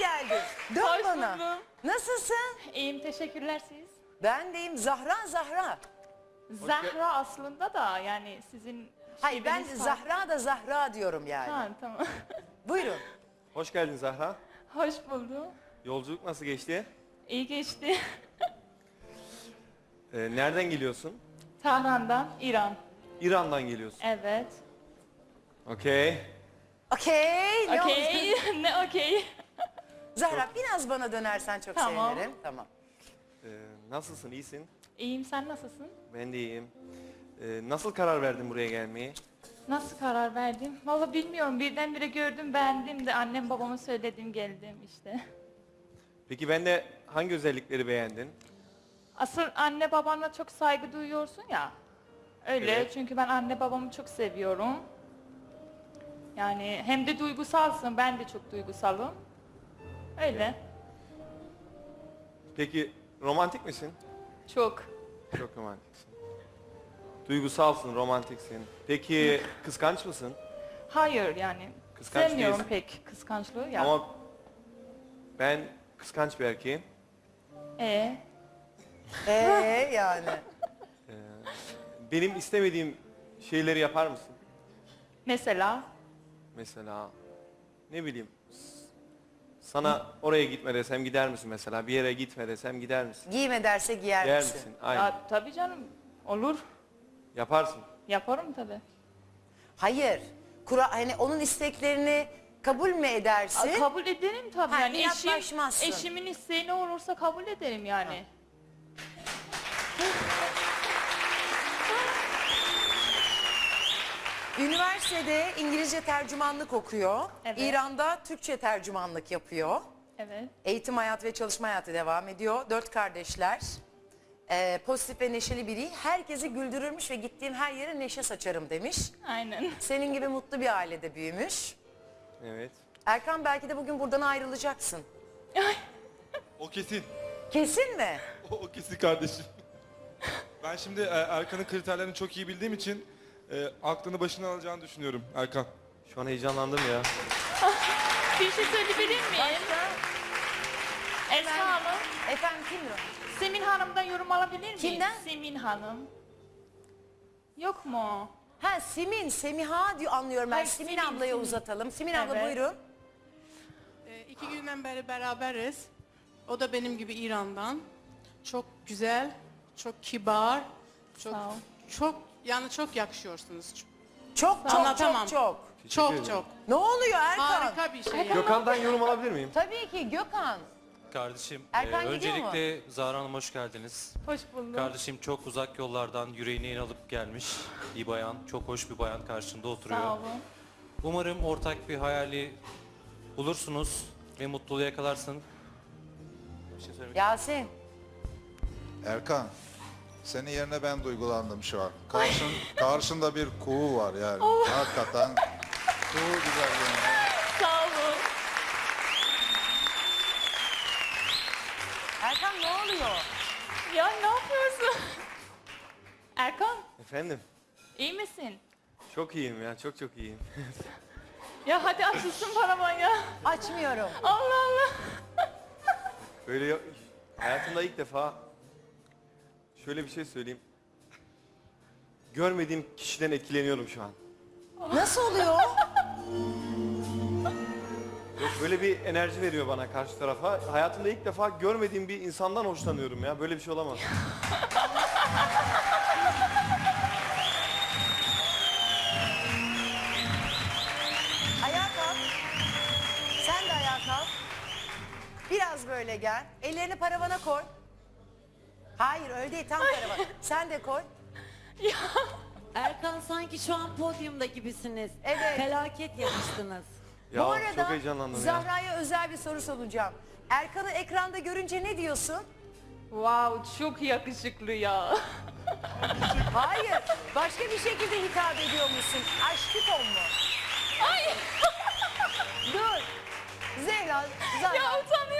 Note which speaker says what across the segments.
Speaker 1: geldin. Dön
Speaker 2: Hoş
Speaker 1: bana.
Speaker 2: buldum.
Speaker 1: Nasılsın?
Speaker 2: İyiyim teşekkürler siz.
Speaker 1: Ben deyim Zahra Zahra.
Speaker 2: Zahra aslında da yani sizin
Speaker 1: Hayır ben
Speaker 2: şiveniz farklı.
Speaker 1: Zahra da Zahra diyorum yani.
Speaker 2: Ha tamam.
Speaker 1: Buyurun.
Speaker 3: Hoş geldin Zahra.
Speaker 2: Hoş buldum.
Speaker 3: Yolculuk nasıl geçti?
Speaker 2: İyi geçti.
Speaker 3: Ee, nereden geliyorsun?
Speaker 2: Tahran'dan İran.
Speaker 3: İran'dan geliyorsun.
Speaker 2: Evet.
Speaker 3: Okey.
Speaker 1: Okey. ne oldu?
Speaker 2: Okey. ne okey?
Speaker 1: Zahra biraz bana dönersen çok
Speaker 2: Tamam.
Speaker 1: sevinirim. Tamam.
Speaker 3: Ee, nasılsın? İyisin?
Speaker 2: İyiyim sen nasılsın?
Speaker 3: Ben de iyiyim. Ee, nasıl karar verdin buraya gelmeye?
Speaker 2: Nasıl karar verdim? Valla bilmiyorum birdenbire gördüm beğendim de annem babama söyledim geldim işte.
Speaker 3: Peki ben de hangi özellikleri beğendin?
Speaker 2: Asıl anne babana çok saygı duyuyorsun ya. Öyle
Speaker 3: Evet.
Speaker 2: çünkü ben anne babamı çok seviyorum. Yani hem de duygusalsın ben de çok duygusalım. Öyle.
Speaker 3: Peki romantik misin?
Speaker 2: Çok.
Speaker 3: Çok romantiksin. Duygusalsın, romantiksin. Peki kıskanç mısın?
Speaker 2: Hayır yani.
Speaker 3: Kıskanç
Speaker 2: sevmiyorum
Speaker 3: değilsin.
Speaker 2: pek kıskançlığı ya.
Speaker 3: Ama ben kıskanç bir erkeğim.
Speaker 2: Ee,
Speaker 1: Ee yani.
Speaker 3: Benim istemediğim şeyleri yapar mısın?
Speaker 2: mesela
Speaker 3: Mesela ne bileyim sana oraya gitme desem gider misin mesela? Bir yere gitme desem gider misin?
Speaker 1: Giyme derse giyer
Speaker 3: Gider
Speaker 1: misin?
Speaker 3: misin? Aynen.
Speaker 2: ya, tabii canım olur.
Speaker 3: Yaparsın.
Speaker 2: Yaparım tabii.
Speaker 1: Hayır. Kura, hani onun isteklerini kabul mü edersin?
Speaker 2: Aa, kabul ederim tabii.
Speaker 1: Ha,
Speaker 2: yani eşim,
Speaker 1: inatlaşmazsın.
Speaker 2: eşimin isteği ne olursa kabul ederim yani.
Speaker 1: Üniversitede İngilizce tercümanlık okuyor.
Speaker 2: Evet.
Speaker 1: İran'da Türkçe tercümanlık yapıyor.
Speaker 2: Evet.
Speaker 1: Eğitim hayatı ve çalışma hayatı devam ediyor. Dört kardeşler. Ee, pozitif ve neşeli biri. Herkesi güldürürmüş ve gittiğim her yere neşe saçarım demiş.
Speaker 2: Aynen.
Speaker 1: Senin gibi mutlu bir ailede büyümüş.
Speaker 3: Evet.
Speaker 1: Erkan belki de bugün buradan ayrılacaksın.
Speaker 4: O kesin.
Speaker 1: Kesin mi?
Speaker 4: O, o kesin kardeşim. ben şimdi e, Erkan'ın kriterlerini çok iyi bildiğim için e, aklını başına alacağını düşünüyorum Erkan.
Speaker 3: Şu an heyecanlandım ya.
Speaker 2: Bir şey söyleyebilir miyim? Esma Hanım,
Speaker 1: Efendim kimdir o?
Speaker 2: Semin Hanım'dan yorum alabilir miyim?
Speaker 1: Kimden?
Speaker 2: Semin Hanım. Yok mu?
Speaker 1: Ha Simin, Semiha diyor anlıyorum ben.
Speaker 2: Hayır,
Speaker 1: Simin,
Speaker 2: Simin,
Speaker 1: ablaya
Speaker 2: Simin.
Speaker 1: uzatalım. Simin abla
Speaker 2: Evet.
Speaker 1: buyurun.
Speaker 5: Ee, iki günden beri beraberiz. O da benim gibi İran'dan. Çok güzel, çok kibar, çok
Speaker 2: Sağ ol.
Speaker 5: çok yani çok yakışıyorsunuz.
Speaker 1: Çok çok
Speaker 5: Anlatamam.
Speaker 1: çok çok.
Speaker 5: Çok
Speaker 3: ederim.
Speaker 5: çok.
Speaker 1: Ne oluyor Erkan?
Speaker 5: Harika bir şey.
Speaker 3: Gökhan'dan yorum alabilir miyim?
Speaker 1: Tabii ki Gökhan.
Speaker 6: Kardeşim,
Speaker 1: Erkan
Speaker 6: e,
Speaker 1: gidiyor mu?
Speaker 6: öncelikle Zahra Hanım hoş geldiniz.
Speaker 2: Hoş buldum.
Speaker 6: Kardeşim çok uzak yollardan yüreğine alıp gelmiş bir bayan. Çok hoş bir bayan karşında oturuyor.
Speaker 2: Sağ olun.
Speaker 6: Umarım ortak bir hayali bulursunuz ve mutluluğu yakalarsın. Bir şey söylemek
Speaker 1: Yasin.
Speaker 7: Erkan, senin yerine ben duygulandım şu an. Karşın, karşında bir kuğu var yani. Hakikaten kuğu güzelliğinde.
Speaker 2: Sağ olun.
Speaker 1: Erkan ne oluyor?
Speaker 2: Ya ne yapıyorsun? Erkan,
Speaker 3: Efendim?
Speaker 2: iyi misin?
Speaker 3: Çok iyiyim ya. Çok çok iyiyim.
Speaker 2: Ya hadi açılsın paravan ya.
Speaker 1: Açmıyorum.
Speaker 2: Allah Allah.
Speaker 3: Böyle ya- hayatımda ilk defa şöyle bir şey söyleyeyim. Görmediğim kişiden etkileniyorum şu an.
Speaker 1: Nasıl oluyor?
Speaker 3: Yok, Böyle bir enerji veriyor bana karşı tarafa. Hayatımda ilk defa görmediğim bir insandan hoşlanıyorum ya. Böyle bir şey olamaz.
Speaker 1: Ayağa kalk. Sen de ayağa kalk. Biraz böyle gel. Ellerini paravana koy. Hayır öyle değil tam paravan. Sen de koy.
Speaker 8: Erkan sanki şu an podyumda gibisiniz.
Speaker 1: Evet.
Speaker 8: Felaket yarıştınız.
Speaker 3: Ya
Speaker 1: Bu arada
Speaker 3: çok heyecanlandım ya.
Speaker 1: Zahra'ya özel bir soru soracağım. Erkan'ı ekranda görünce ne diyorsun?
Speaker 2: Wow, çok yakışıklı ya.
Speaker 1: Hayır. Başka bir şekilde hitap ediyormuşsun. Aşkı mu?
Speaker 2: Ay,
Speaker 1: Dur. Zehra, Zahra.
Speaker 2: ya utanıyorum.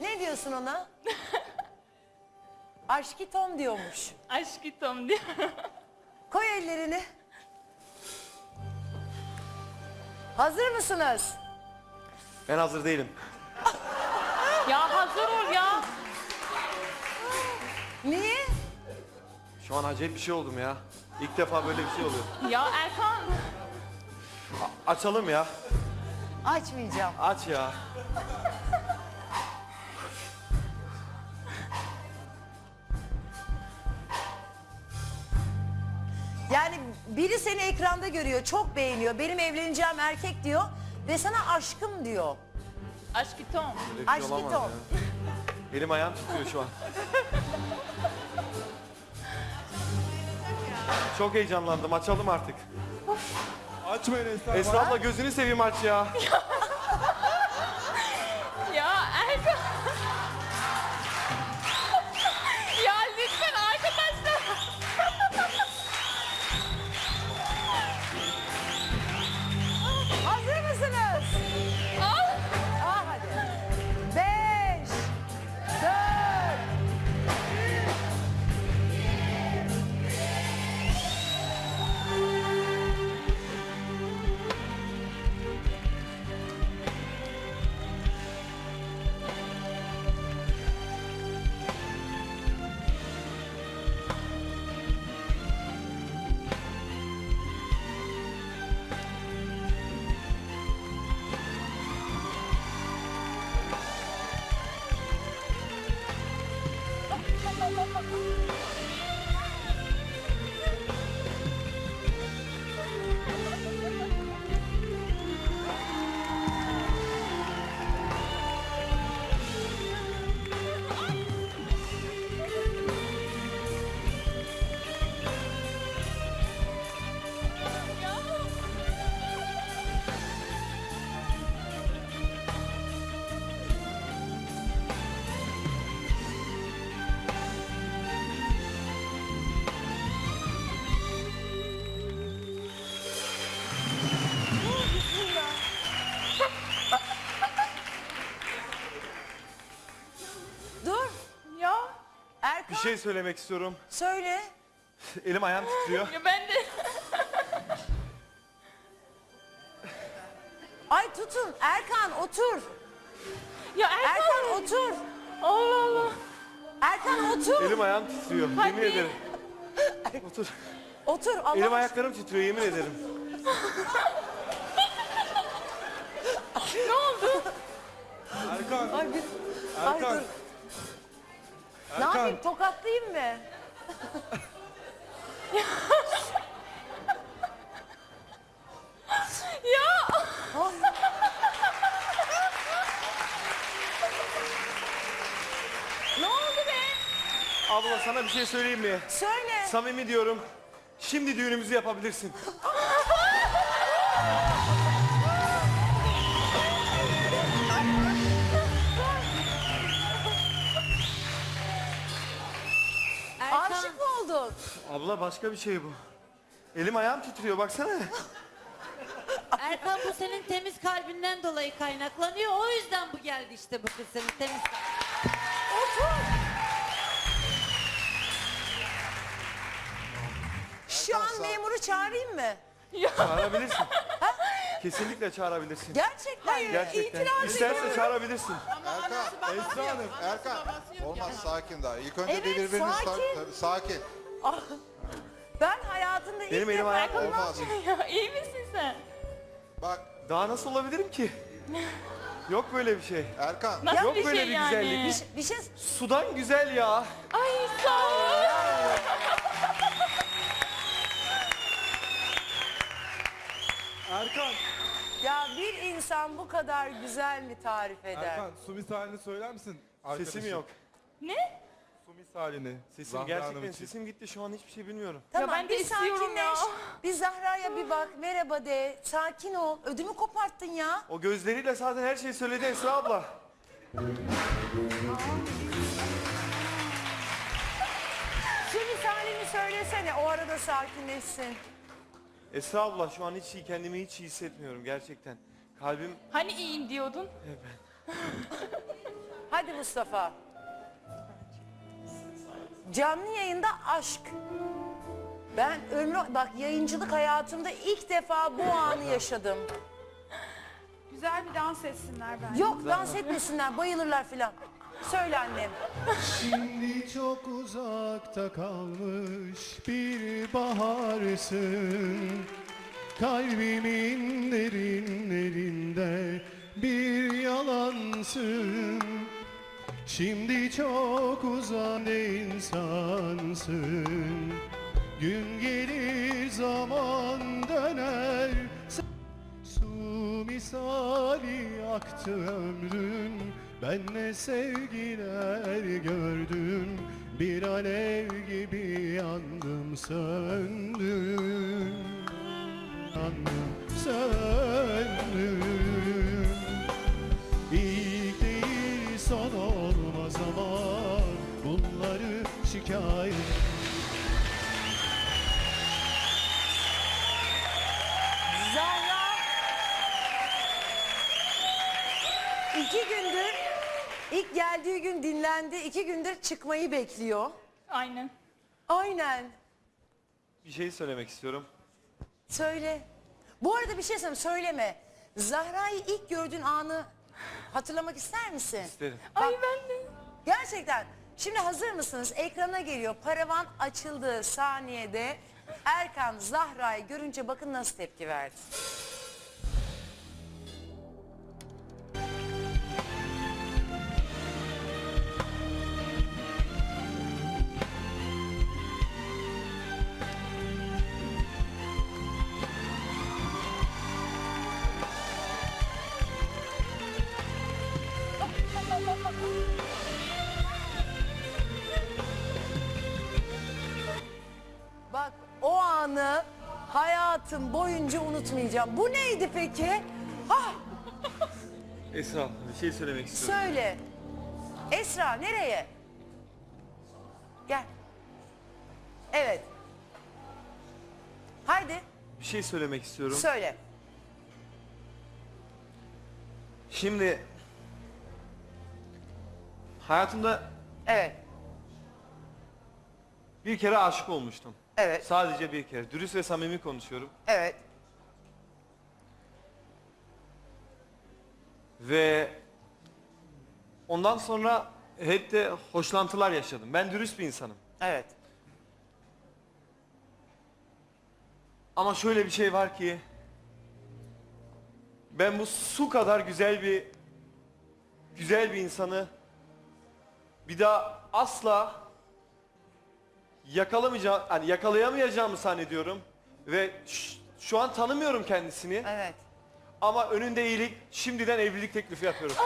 Speaker 1: Ne diyorsun ona? Aşkı Tom diyormuş.
Speaker 2: Aşkım diyor.
Speaker 1: Koy ellerini. Hazır mısınız?
Speaker 3: Ben hazır değilim.
Speaker 2: Ya hazır ol ya.
Speaker 1: Niye?
Speaker 3: Şu an acayip bir şey oldum ya. İlk defa böyle bir şey oluyor.
Speaker 2: Ya Erkan.
Speaker 3: A- açalım ya.
Speaker 1: Açmayacağım.
Speaker 3: Aç ya.
Speaker 1: Biri seni ekranda görüyor, çok beğeniyor. Benim evleneceğim erkek diyor ve sana aşkım diyor.
Speaker 2: Aşkı Tom.
Speaker 3: Böyle bir şey
Speaker 1: Aşk
Speaker 3: olamaz
Speaker 1: Tom.
Speaker 3: ya. Elim ayağım tutuyor şu an. Çok heyecanlandım. Açalım artık.
Speaker 4: Açmayın Esra.
Speaker 3: Esra abla gözünü seveyim aç. Ya şey söylemek istiyorum.
Speaker 1: söyle.
Speaker 3: Elim ayağım titriyor.
Speaker 2: Ya ben de.
Speaker 1: Ay tutun. Erkan otur.
Speaker 2: Ya Erkan.
Speaker 1: Erkan otur.
Speaker 2: Allah Allah.
Speaker 1: Erkan otur.
Speaker 3: Elim ayağım titriyor.
Speaker 2: Hadi.
Speaker 3: Yemin ederim. Otur.
Speaker 1: Otur. Allah
Speaker 3: Elim ayaklarım titriyor yemin ederim.
Speaker 2: Ne oldu?
Speaker 4: Erkan.
Speaker 1: Ay, bir- Ay,
Speaker 4: Erkan.
Speaker 1: Ne yapayım tokatlayayım mı?
Speaker 2: Ya.
Speaker 1: Ne oldu be?
Speaker 3: Abla sana bir şey söyleyeyim mi?
Speaker 1: Söyle.
Speaker 3: Samimi diyorum. Şimdi düğünümüzü yapabilirsin.
Speaker 1: Oldun?
Speaker 3: Abla başka bir şey bu. Elim ayağım titriyor baksana.
Speaker 8: Erkan bu senin temiz kalbinden dolayı kaynaklanıyor. O yüzden bu geldi işte bu kız senin temiz kalbin.
Speaker 1: Şu an memuru çağırayım mı?
Speaker 3: Çağırabilirsin. Kesinlikle çağırabilirsin.
Speaker 1: Gerçekten. mi?
Speaker 3: Gerçekten.
Speaker 1: İtiraz
Speaker 3: İsterse
Speaker 1: ediyorum.
Speaker 3: çağırabilirsin.
Speaker 7: Erkan,
Speaker 4: Esra Hanım.
Speaker 7: Erkan. Olmaz sakin daha. İlk önce
Speaker 1: Evet,
Speaker 7: bir birbiriniz
Speaker 1: sakin.
Speaker 7: sakin.
Speaker 1: Ah, Ben hayatımda ilk
Speaker 3: Benim elim
Speaker 1: defa...
Speaker 3: ayağım
Speaker 7: Olmaz.
Speaker 2: Ya iyi misin sen?
Speaker 7: Bak
Speaker 3: Daha nasıl olabilirim ki? Yok böyle bir şey.
Speaker 7: Erkan.
Speaker 2: Nasıl
Speaker 3: Yok
Speaker 2: bir
Speaker 3: böyle
Speaker 2: şey
Speaker 3: bir
Speaker 2: yani?
Speaker 3: güzellik.
Speaker 1: Bir, şey- bir şey...
Speaker 3: Sudan güzel ya.
Speaker 2: Ay sağ ol.
Speaker 4: Erkan.
Speaker 1: Ya bir insan bu kadar güzel mi tarif eder?
Speaker 4: Erkan su misalini söyler misin?
Speaker 3: Sesim
Speaker 4: arkadaşım?
Speaker 3: yok.
Speaker 2: Ne?
Speaker 4: Misalini.
Speaker 3: Sesim
Speaker 4: Zahra
Speaker 3: gerçekten
Speaker 4: Hanım için.
Speaker 3: sesim gitti şu an hiçbir şey bilmiyorum.
Speaker 1: Tamam
Speaker 2: ben de
Speaker 1: bir
Speaker 2: istiyorum
Speaker 1: sakinleş.
Speaker 2: ya.
Speaker 1: Bir Zahra'ya bir bak. Merhaba de. Sakin ol. Ödümü koparttın ya.
Speaker 3: O gözleriyle zaten her şeyi söyledi Esra abla.
Speaker 1: Şu misalini söylesene. O arada sakinleşsin.
Speaker 3: Esra abla şu an hiç iyi kendimi hiç iyi hissetmiyorum gerçekten. Kalbim
Speaker 2: Hani iyiyim diyordun?
Speaker 1: Hadi Mustafa. Canlı yayında aşk. Ben ömrü bak yayıncılık hayatımda ilk defa bu anı yaşadım.
Speaker 9: Güzel bir dans etsinler bence.
Speaker 1: Yok dans etmesinler bayılırlar filan. Söyle annem.
Speaker 10: Şimdi çok uzakta kalmış bir baharsın Kalbimin derinlerinde bir yalansın Şimdi çok uzak insansın. Gün gelir zaman döner. Su misali aktı ömrüm Ben ne sevgiler gördüm. Bir alev gibi yandım söndüm. Yandım söndüm şikayet
Speaker 1: Zahra iki gündür ilk geldiği gün dinlendi. iki gündür çıkmayı bekliyor.
Speaker 2: Aynen.
Speaker 1: Aynen.
Speaker 3: Bir şey söylemek istiyorum.
Speaker 1: Söyle. Bu arada bir şey söyleyeyim söyleme. Zahra'yı ilk gördüğün anı hatırlamak ister misin?
Speaker 3: İsterim.
Speaker 2: Ay ben de.
Speaker 1: Gerçekten. Şimdi hazır mısınız? Ekrana geliyor. Paravan açıldığı saniyede Erkan Zahra'yı görünce bakın nasıl tepki verdi. Hayatım boyunca unutmayacağım. Bu neydi peki? Ah
Speaker 3: Esra bir şey söylemek istiyorum.
Speaker 1: söyle. Esra nereye? Gel. Evet. Haydi
Speaker 3: Bir şey söylemek istiyorum.
Speaker 1: söyle.
Speaker 3: Şimdi hayatımda
Speaker 1: Evet.
Speaker 3: bir kere aşık olmuştum.
Speaker 1: Evet.
Speaker 3: Sadece bir kere. Dürüst ve samimi konuşuyorum.
Speaker 1: Evet.
Speaker 3: Ve ondan sonra hep de hoşlantılar yaşadım. Ben dürüst bir insanım.
Speaker 1: Evet.
Speaker 3: Ama şöyle bir şey var ki ben bu su kadar güzel bir güzel bir insanı bir daha asla yakalamayacağım, hani yakalayamayacağımı zannediyorum ve ş- şu an tanımıyorum kendisini
Speaker 1: Evet.
Speaker 3: ama önünde iyilik şimdiden evlilik teklifi yapıyorum.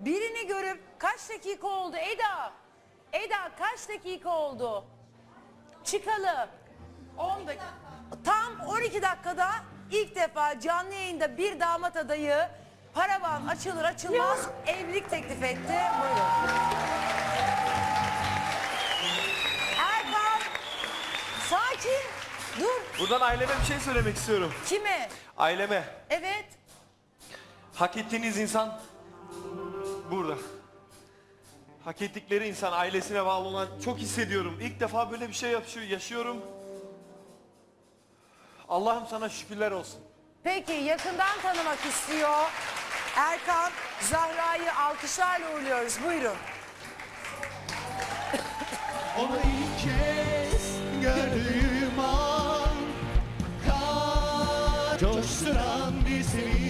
Speaker 1: Birini görüp kaç dakika oldu Eda? Eda kaç dakika oldu? Çıkalım.
Speaker 9: 10 dakika.
Speaker 1: Tam 12 dakikada ilk defa canlı yayında bir damat adayı paravan açılır açılmaz evlilik teklif etti. Buyurun. Erkan sakin dur
Speaker 3: Buradan aileme bir şey söylemek istiyorum.
Speaker 1: kime?
Speaker 3: Aileme.
Speaker 1: Evet
Speaker 3: Hak ettiğiniz insan burada. Hak ettikleri insan ailesine bağlı olan çok hissediyorum. İlk defa böyle bir şey yapıyor, yaşıyorum. Allah'ım sana şükürler olsun.
Speaker 1: peki yakından tanımak istiyor. Erkan Zahra'yı alkışlarla uğurluyoruz buyurun.
Speaker 10: Onu ilk kez gördüğüm an coşturan bir sevinç bir sevgi